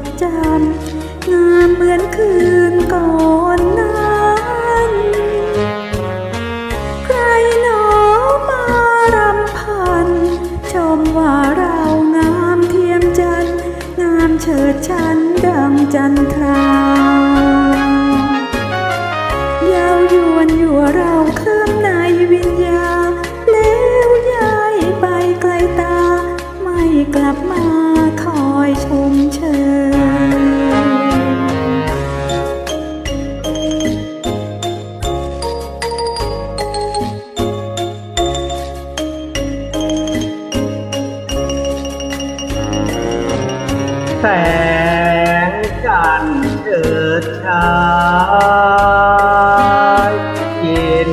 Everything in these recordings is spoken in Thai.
ดจำงามเหมือนคืนก่อนนั้น ใครหนอมารำพัน ชมว่าเรางามเทียมจันงามเฉิดฉันดังจันทรา จันเถิดชายเย็น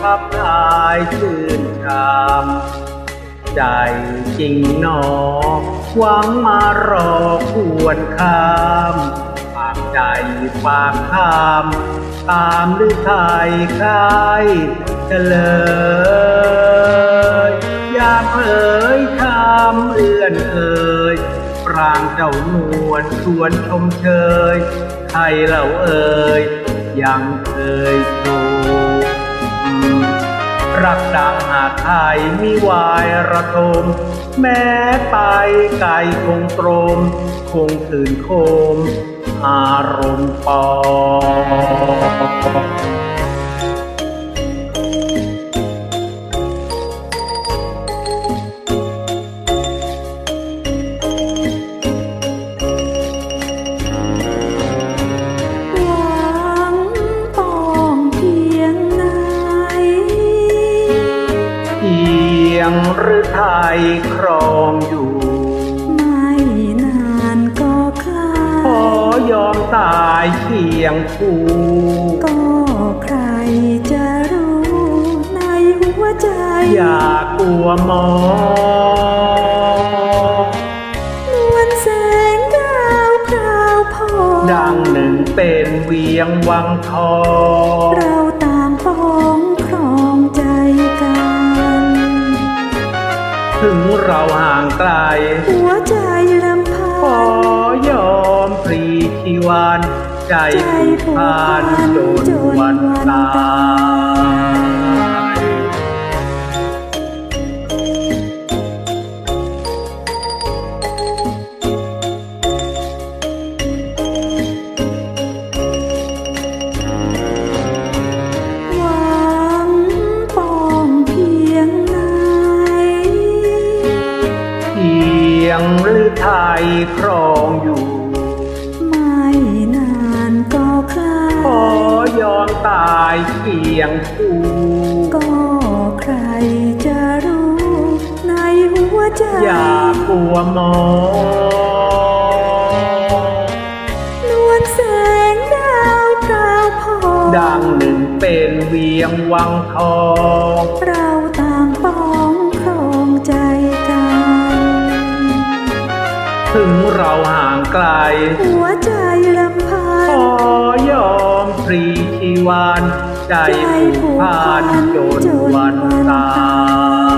พับพายชื่นชามใจจริงหนอหวังมารอควรข้ามฝากใจฝากข้ามตามหรือไทยใครเฉลยอยาเอ่ยคำเอื้อนเอ่ย รางเจ้านวลชวนชมเชยใครเล่าเอ่ยยังเคยโชว์รักดังหาไทยมีวายระทม แม้ไปไกลคงตรม คงคืนโคม อารมณ์ปอ ยงหรือไทยครองอยู่ ไม่นานก็คลาขอยอมตายเคียงคู่ก็ใครจะรู้ในหัวใจ อย่ากลัวหมองนวลแสงดาวพราวพองดังหนึ่งเป็นเวียงวังทองเรา เราห่างไกล หัวใจลำพัขอนยอมพลีชีวาน ใจผูกพันจนวันตาย ยงหรือไทยครองอยู่ ไม่นานก็คลาขอยอมตายเคียงคู่ก็ใครจะรู้ในหัวใจ อย่ากลัวหมองนวลแสงดาวพราวพองดังหนึ่งเป็นเวียงวังทองเรา ถึงเราห่างไกล หัวใจรำพันขอยอมปรีชีวาน ใจผูกพันจนวันตาย